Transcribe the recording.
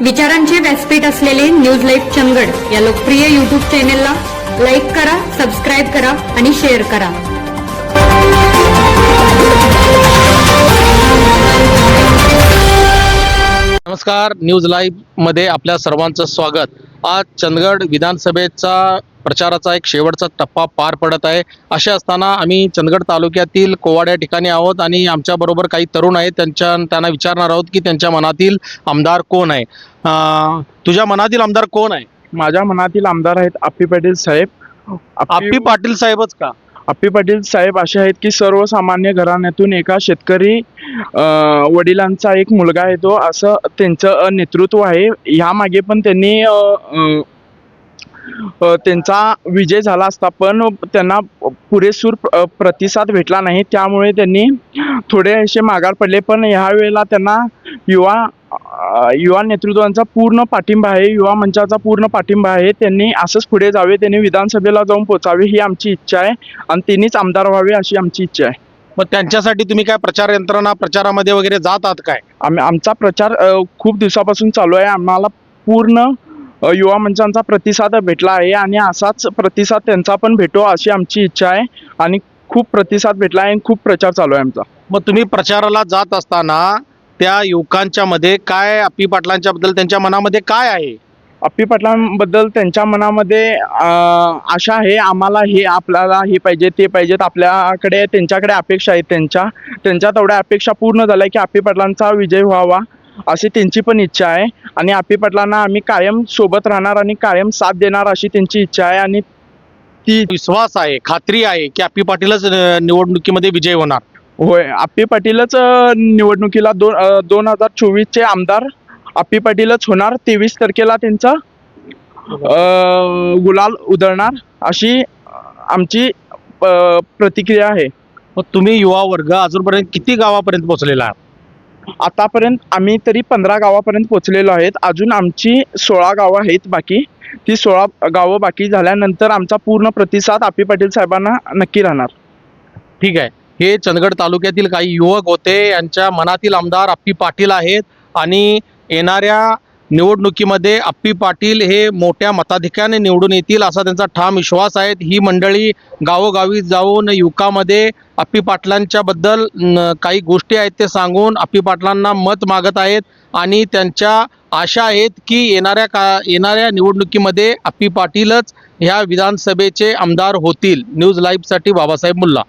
विचारांचे व्यासपीठ असलेले न्यूज लाईव्ह चंगड या लोकप्रिय युट्यूब चॅनेलला लाईक करा सबस्क्राईब करा आणि शेअर करा. नमस्कार न्यूज लाईव्हमध्ये आपल्या सर्वांचं स्वागत. आज चंदगड विधानसभेचा प्रचाराचा एक शेवटचा टप्पा पार पडत आहे. असे असताना आम्ही चंदगड तालुक्यातील कोवाड या ठिकाणी आहोत आणि आमच्याबरोबर काही तरुण आहेत. त्यांच्या त्यांना विचारणार आहोत की त्यांच्या मनातील आमदार कोण आहे? अं, तुझ्या मनातील आमदार कोण आहे? माझ्या मनातील आमदार आहेत आप्पी पाटील साहेब. आप्पी पाटील साहेबच का? आप्पी पाटील साहेब असे आहेत की सर्वसामान्य घराण्यातून एका शेतकरी वडिलांचा एक मुलगा आहे तो. असं त्यांचं नेतृत्व आहे. ह्यामागे पण त्यांनी त्यांचा विजय झाला असता पण त्यांना पुरेसूर प्रतिसाद भेटला नाही. त्यामुळे त्यांनी थोडे असे माघार पडले. पण ह्या वेळेला त्यांना युवा युवा नेतृत्वाचा पूर्ण पाठिंबा आहे युवा मंचाचा पूर्ण पाठिंबा आहे. त्यांनी असंच पुढे जावे त्यांनी विधानसभेला जाऊन पोचावे ही आमची इच्छा आहे आणि त्यांनीच आमदार व्हावे अशी आमची इच्छा आहे. मग त्यांच्यासाठी तुम्ही काय प्रचार यंत्रणा प्रचारामध्ये वगैरे जात आहात काय? आम्ही आमचा प्रचार खूप दिवसापासून चालू आहे. आम्हाला पूर्ण युवा मंचांचा प्रतिसाद भेटला आहे आणि असाच प्रतिसाद त्यांचा पण भेटो अशी आमची इच्छा आहे आणि खूप प्रतिसाद भेटला आहे आणि खूप प्रचार चालू आहे आमचा. मग तुम्ही प्रचाराला जात असताना त्या युवकांच्या मध्ये काय अप्पी पाटलांच्या बद्दल त्यांच्या मनामध्ये काय आहे? अप्पी पाटलांबद्दल त्यांच्या मनामध्ये आशा आहे. आम्हाला हे आपल्याला हे पाहिजे ते पाहिजेत. आपल्याकडे त्यांच्याकडे अपेक्षा आहेत. त्यांच्या त्यांच्या तेवढ्या अपेक्षा पूर्ण झाल्या की अप्पी पाटलांचा विजय व्हावा अशी त्यांची पण इच्छा आहे. आणि अप्पी पाटलांना आम्ही कायम सोबत राहणार आणि कायम साथ देणार अशी त्यांची इच्छा आहे. आणि ती विश्वास आहे खात्री आहे की अप्पी पाटीलच निवडणुकीमध्ये विजय होणार. होय अप्पी पाटीलच निवडणुकीला दोन दोन हजार चोवीसचे आमदार अप्पी पाटीलच होणार तेवीस तारखेला त्यांचा गुलाल उधळणार अशी आमची अ, प्रतिक्रिया आहे. मग तुम्ही युवा वर्ग अजूनपर्यंत किती गावापर्यंत पोहोचलेला आहात? आतापर्यंत आम्ही तरी पंधरा गावापर्यंत पोहोचलेलो आहेत. अजून आमची सोळा गावं आहेत बाकी. ती सोळा गावं बाकी झाल्यानंतर आमचा पूर्ण प्रतिसाद आपी पाटील साहेबांना नक्की राहणार. ठीक आहे. हे चंदगड तालुक्यातील काही युवक होते यांच्या मनातील आमदार अप्पी पाटील आहेत आणि येणाऱ्या निवडणुकीमध्ये अप्पी पाटील हे मोठ्या मताधिक्याने निवडून येतील असा त्यांचा ठाम विश्वास आहे. ही मंडळी गावोगावी जाऊन युवकामध्ये अप्पी पाटलांच्या बद्दल काही गोष्टी आहेत ते सांगून आप्पी पाटलांना मत मागत आहेत आणि त्यांच्या आशा आहेत की येणाऱ्या का येणाऱ्या निवडणुकीमध्ये अप्पी पाटीलच ह्या विधानसभेचे आमदार होतील. न्यूज लाईव्हसाठी बाबासाहेब मुल्ला.